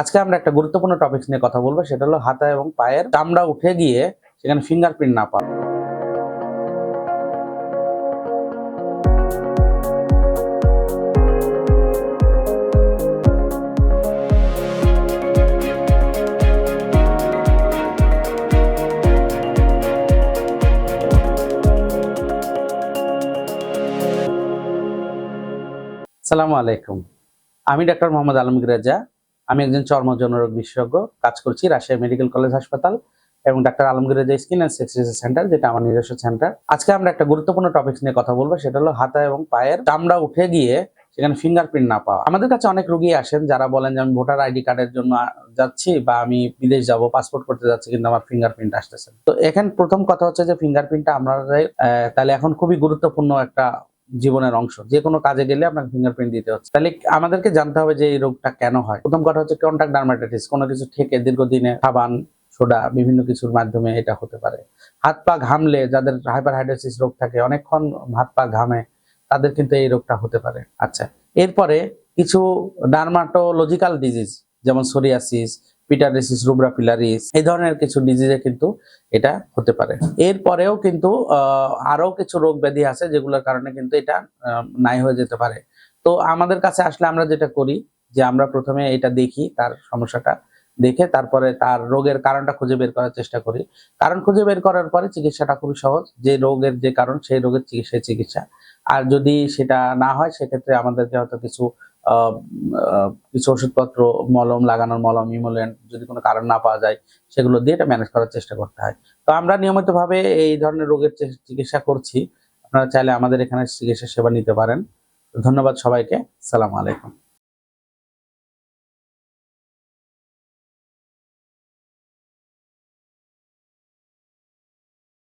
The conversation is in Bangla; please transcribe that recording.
আজকে আমরা একটা গুরুত্বপূর্ণ টপিক নিয়ে কথা বলব, সেটা হলো হাতা এবং পায়ের চামড়া উঠে গিয়ে সেখানে ফিঙ্গারপ্রিন্ট না পাওয়া। সালামু আলাইকুম। আমি ডাক্তার মোহাম্মদ আলমগীর রেজা আমি একজন চর্মজনরোগ বিশেষজ্ঞ, কাজ করছি রাজশাহী মেডিকেল কলেজ হাসপাতাল এবং doctor Alamgir skin and sex research centre, যেটা আমার নিজস্ব সেন্টার। আজকে আমরা একটা গুরুত্বপূর্ণ টপিক নিয়ে কথা বলব, সেটা হলো হাতা এবং পায়ের চামড়া উঠে গিয়ে সেখানে ফিঙ্গারপ্রিন্ট না পাওয়া। আমাদের কাছে অনেক রুগী আসেন যারা বলেন যে, আমি ভোটার আইডি কার্ডের জন্য যাচ্ছি বা আমি বিদেশ যাব পাসপোর্ট করতে যাচ্ছি, কিন্তু আমার ফিঙ্গারপ্রিন্ট আসতেছে তো এখানে প্রথম কথা হচ্ছে যে ফিঙ্গারপ্রিন্টটা আমরা তাহলে এখন খুবই গুরুত্বপূর্ণ একটা জীবনের অংশ। যে কোনো কাজে গেলে আপনাকে ফিঙ্গারপ্রিন্ট দিতে হচ্ছে। তাহলে আমাদেরকে জানতে হবে যে এই রোগটা কেন হয়। প্রথম কথা হচ্ছে কন্টাক্ট ডার্মাটাইটিস কোনো কিছু থেকে দীর্ঘদিনে সাবান, সোডা, বিভিন্ন কিছুর মাধ্যমে এটা হতে পারে। হাত পা ঘামলে যাদের হাইপার হাইড্রোসিস রোগ থাকে, অনেকক্ষণ হাত পা ঘামে, তাদের কিন্তু এই রোগটা হতে পারে। আচ্ছা এরপরে কিছু ডার্মাটোলজিক্যাল ডিজিজ যেমন সোরিয়াসিস পিটারিসিস রুব্রা পিলারিস এই ধরনের কিছু ডিজিজে কিন্তু এটা হতে পারে। এরপরেও কিন্তু আরও কিছু রোগ ব্যাধি আছে যেগুলোর কারণে কিন্তু এটা নাই হয়ে যেতে পারে। তো আমাদের কাছে আসলে আমরা যেটা করি, যে আমরা প্রথমে এটা দেখি, তার সমস্যাটা দেখে তারপরে তার রোগের কারণটা খুঁজে বের করার চেষ্টা করি। কারণ খুঁজে বের করার পরে চিকিৎসাটা খুবই সহজ, যে রোগের যে কারণ, সেই রোগের চিকিৎসা চিকিৎসা। আর যদি সেটা না হয়, সেক্ষেত্রে আমাদেরকে হয়তো কিছু কিছু ওষুধপত্র, মলম লাগানোর মলম, ইমোলেন্ট, যদি কোনো কারণ না পাওয়া যায়, সেগুলো দিয়ে এটা ম্যানেজ করার চেষ্টা করতে হয়। তো আমরা নিয়মিতভাবে এই ধরনের রোগের চিকিৎসা করছি। আপনারা চাইলে আমাদের এখানে চিকিৎসা সেবা নিতে পারেন। ধন্যবাদ সবাইকে। সালাম আলাইকুম।